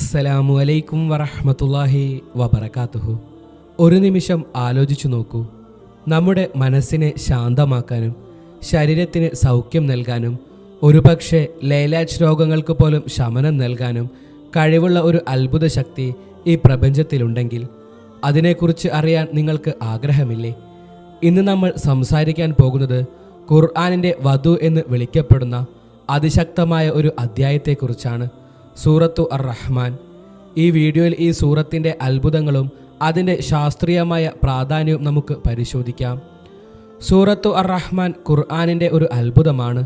അസ്സലാമു അലൈക്കും വറഹ്മത്തുള്ളാഹി വബറകാതുഹു. ഒരു നിമിഷം ആലോചിച്ചു നോക്കൂ. നമ്മുടെ മനസ്സിനെ ശാന്തമാക്കാനും ശരീരത്തിന് സൗഖ്യം നൽകാനും ഒരുപക്ഷെ ലൈലാജ് രോഗങ്ങൾക്ക് പോലും ശമനം നൽകാനും കഴിവുള്ള ഒരു അത്ഭുത ശക്തി ഈ പ്രപഞ്ചത്തിലുണ്ടെങ്കിൽ അതിനെക്കുറിച്ച് അറിയാൻ നിങ്ങൾക്ക് ആഗ്രഹമില്ലേ? ഇന്ന് നമ്മൾ സംസാരിക്കാൻ പോകുന്നത് ഖുർആാനിന്റെ വധു എന്ന് വിളിക്കപ്പെടുന്ന അതിശക്തമായ ഒരു അധ്യായത്തെക്കുറിച്ചാണ്. സൂറത്തു അർ റഹ്മാൻ ഈ വീഡിയോയിൽ ഈ സൂറത്തിന്റെ അത്ഭുതങ്ങളും അതിന്റെ ശാസ്ത്രീയമായ പ്രാധാന്യവും നമുക്ക് പരിശോധിക്കാം. സൂറത്തു അർ റഹ്മാൻ ഖുർആാനിന്റെ ഒരു അത്ഭുതമാണ്.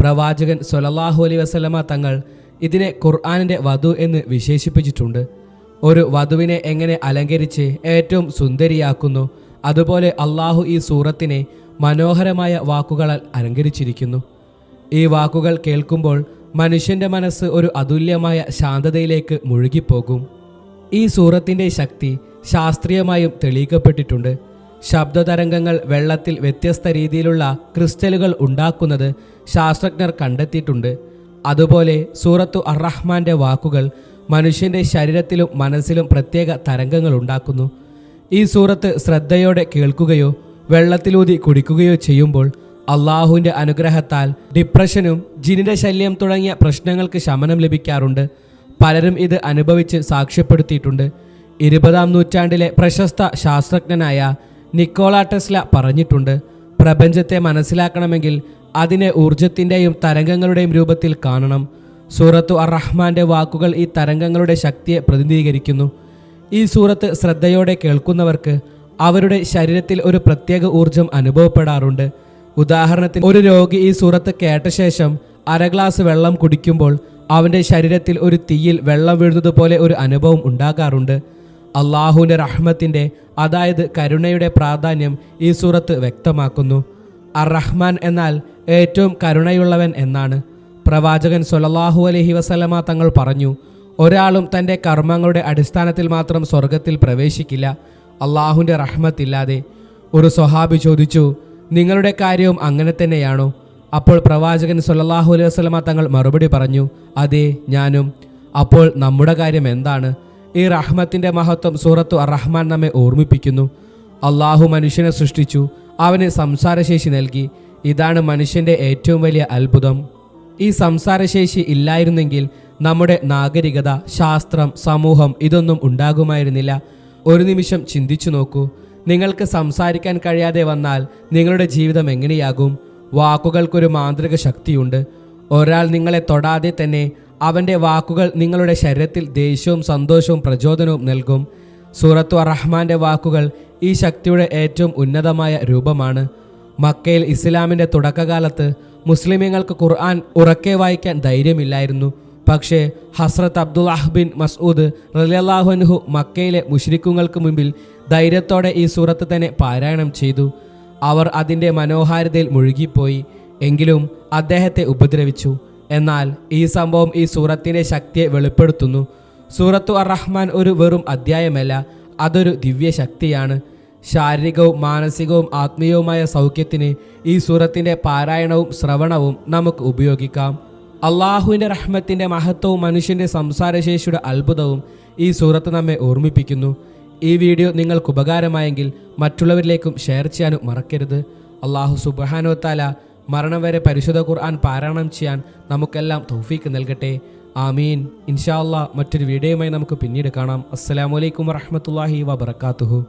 പ്രവാചകൻ സൊലല്ലാഹു അലൈ വസ്ലമ തങ്ങൾ ഇതിനെ ഖുർആാനിന്റെ വധു എന്ന് വിശേഷിപ്പിച്ചിട്ടുണ്ട്. ഒരു വധുവിനെ എങ്ങനെ അലങ്കരിച്ച് ഏറ്റവും സുന്ദരിയാക്കുന്നു അതുപോലെ അള്ളാഹു ഈ സൂറത്തിനെ മനോഹരമായ വാക്കുകളാൽ അലങ്കരിച്ചിരിക്കുന്നു. ഈ വാക്കുകൾ കേൾക്കുമ്പോൾ മനുഷ്യന്റെ മനസ്സ് ഒരു അതുല്യമായ ശാന്തതയിലേക്ക് മുഴുകിപ്പോകും. ഈ സൂറത്തിന്റെ ശക്തി ശാസ്ത്രീയമായും തെളിയിക്കപ്പെട്ടിട്ടുണ്ട്. ശബ്ദതരംഗങ്ങൾ വെള്ളത്തിൽ വ്യത്യസ്ത രീതിയിലുള്ള ക്രിസ്റ്റലുകൾ ഉണ്ടാക്കുന്നത് ശാസ്ത്രജ്ഞർ കണ്ടെത്തിയിട്ടുണ്ട്. അതുപോലെ സൂറത്തു അറഹ്മാന്റെ വാക്കുകൾ മനുഷ്യന്റെ ശരീരത്തിലും മനസ്സിലും പ്രത്യേക തരംഗങ്ങൾ ഉണ്ടാക്കുന്നു. ഈ സൂറത്ത് ശ്രദ്ധയോടെ കേൾക്കുകയോ വെള്ളത്തിലൂതി കുടിക്കുകയോ ചെയ്യുമ്പോൾ അള്ളാഹുവിന്റെ അനുഗ്രഹത്താൽ ഡിപ്രഷനും ജിനിന്റെ ശല്യം തുടങ്ങിയ പ്രശ്നങ്ങൾക്ക് ശമനം ലഭിക്കാറുണ്ട്. പലരും ഇത് അനുഭവിച്ച് സാക്ഷ്യപ്പെടുത്തിയിട്ടുണ്ട്. ഇരുപതാം നൂറ്റാണ്ടിലെ പ്രശസ്ത ശാസ്ത്രജ്ഞനായ നിക്കോള ടെസ്ല പറഞ്ഞിട്ടുണ്ട് പ്രപഞ്ചത്തെ മനസ്സിലാക്കണമെങ്കിൽ അതിനെ ഊർജത്തിന്റെയും തരംഗങ്ങളുടെയും രൂപത്തിൽ കാണണം. സൂറത്തു അർ വാക്കുകൾ ഈ തരംഗങ്ങളുടെ ശക്തിയെ പ്രതിനിധീകരിക്കുന്നു. ഈ സൂറത്ത് ശ്രദ്ധയോടെ കേൾക്കുന്നവർക്ക് അവരുടെ ശരീരത്തിൽ ഒരു പ്രത്യേക ഊർജം അനുഭവപ്പെടാറുണ്ട്. ഉദാഹരണത്തിന് ഒരു രോഗി ഈ സൂറത്ത് കേട്ട ശേഷം അര ഗ്ലാസ് വെള്ളം കുടിക്കുമ്പോൾ അവന്റെ ശരീരത്തിൽ ഒരു തീയിൽ വെള്ളം വീഴുന്നതുപോലെ ഒരു അനുഭവം ഉണ്ടാകാറുണ്ട്. അള്ളാഹുവിന്റെ റഹ്മത്തിന്റെ അതായത് കരുണയുടെ പ്രാധാന്യം ഈ സൂറത്ത് വ്യക്തമാക്കുന്നു. അർ റഹ്മാൻ എന്നാൽ ഏറ്റവും കരുണയുള്ളവൻ എന്നാണ്. പ്രവാചകൻ സൊലല്ലാഹു അലഹി വസല്ലമ തങ്ങൾ പറഞ്ഞു ഒരാളും തന്റെ കർമ്മങ്ങളുടെ അടിസ്ഥാനത്തിൽ മാത്രം സ്വർഗത്തിൽ പ്രവേശിക്കില്ല. അള്ളാഹുവിന്റെ റഹ്മത്തില്ലാതെ. ഒരു സ്വഹാബി ചോദിച്ചു നിങ്ങളുടെ കാര്യവും അങ്ങനെ തന്നെയാണോ? അപ്പോൾ പ്രവാചകൻ സൊല്ലാഹു അലൈഹി വസ്ലമ തങ്ങൾ മറുപടി പറഞ്ഞു അതെ ഞാനും. അപ്പോൾ നമ്മുടെ കാര്യം എന്താണ്? ഈ റഹ്മത്തിന്റെ മഹത്വം സൂറത്തു അർ റഹ്മാൻ നമ്മെ ഓർമ്മിപ്പിക്കുന്നു. അള്ളാഹു മനുഷ്യനെ സൃഷ്ടിച്ചു അവന് സംസാരശേഷി നൽകി. ഇതാണ് മനുഷ്യന്റെ ഏറ്റവും വലിയ അത്ഭുതം. ഈ സംസാരശേഷി ഇല്ലായിരുന്നെങ്കിൽ നമ്മുടെ നാഗരികത ശാസ്ത്രം സമൂഹം ഇതൊന്നും ഉണ്ടാകുമായിരുന്നില്ല. ഒരു നിമിഷം ചിന്തിച്ചു നോക്കൂ. നിങ്ങൾക്ക് സംസാരിക്കാൻ കഴിയാതെ വന്നാൽ നിങ്ങളുടെ ജീവിതം എങ്ങനെയാകും? വാക്കുകൾക്കൊരു മാന്ത്രിക ശക്തിയുണ്ട്. ഒരാൾ നിങ്ങളെ തൊടാതെ തന്നെ അവന്റെ വാക്കുകൾ നിങ്ങളുടെ ശരീരത്തിൽ ദേഷ്യവും സന്തോഷവും പ്രചോദനവും നൽകും. സൂറത്തു റഹ്മാന്റെ വാക്കുകൾ ഈ ശക്തിയുടെ ഏറ്റവും ഉന്നതമായ രൂപമാണ്. മക്കയിൽ ഇസ്ലാമിന്റെ തുടക്കകാലത്ത് മുസ്ലിമീങ്ങൾക്ക് ഖുർആൻ ഉറക്കെ വായിക്കാൻ ധൈര്യമില്ലായിരുന്നു. പക്ഷേ ഹസ്രത്ത് അബ്ദുൽ അഹ്ബിൻ മസൂദ് റലിയല്ലാഹുൻഹു മക്കയിലെ മുഷ്രിഖുങ്ങൾക്ക് മുമ്പിൽ ധൈര്യത്തോടെ ഈ സൂറത്ത് തന്നെ പാരായണം ചെയ്തു. അവർ അതിന്റെ മനോഹാരിതയിൽ മുഴുകിപ്പോയി. എങ്കിലും അദ്ദേഹത്തെ ഉപദ്രവിച്ചു. എന്നാൽ ഈ സംഭവം ഈ സൂറത്തിന്റെ ശക്തിയെ വെളിപ്പെടുത്തുന്നു. സൂറത്തു അർ റഹ്മാൻ ഒരു വെറും അധ്യായമല്ല അതൊരു ദിവ്യ ശക്തിയാണ് ശാരീരികവും മാനസികവും ആത്മീയവുമായ സൗഖ്യത്തിന് ഈ സൂറത്തിന്റെ പാരായണവും ശ്രവണവും നമുക്ക് ഉപയോഗിക്കാം. അള്ളാഹുവിന്റെ റഹ്മത്തിന്റെ മഹത്വവും മനുഷ്യന്റെ സംസാരശേഷിയുടെ അത്ഭുതവും ഈ സൂറത്ത് നമ്മെ ഓർമ്മിപ്പിക്കുന്നു. ഈ വീഡിയോ നിങ്ങൾക്ക് ഉപകാരമായെങ്കിൽ മറ്റുള്ളവരിലേക്കും ഷെയർ ചെയ്യാനും മറക്കരുത്. അള്ളാഹു സുബഹാനോത്താല താല മരണം വരെ പരിശുദ്ധ ഖുർആൻ പാരായണം ചെയ്യാൻ നമുക്കെല്ലാം തൗഫീക്ക് നൽകട്ടെ. ആമീൻ. ഇൻഷാ അള്ളാഹ് മറ്റൊരു വീഡിയോയുമായി നമുക്ക് പിന്നീട് കാണാം. അസ്സലാമലൈക്കും വറഹമത്തല്ലാഹി വബർക്കാത്തുഹു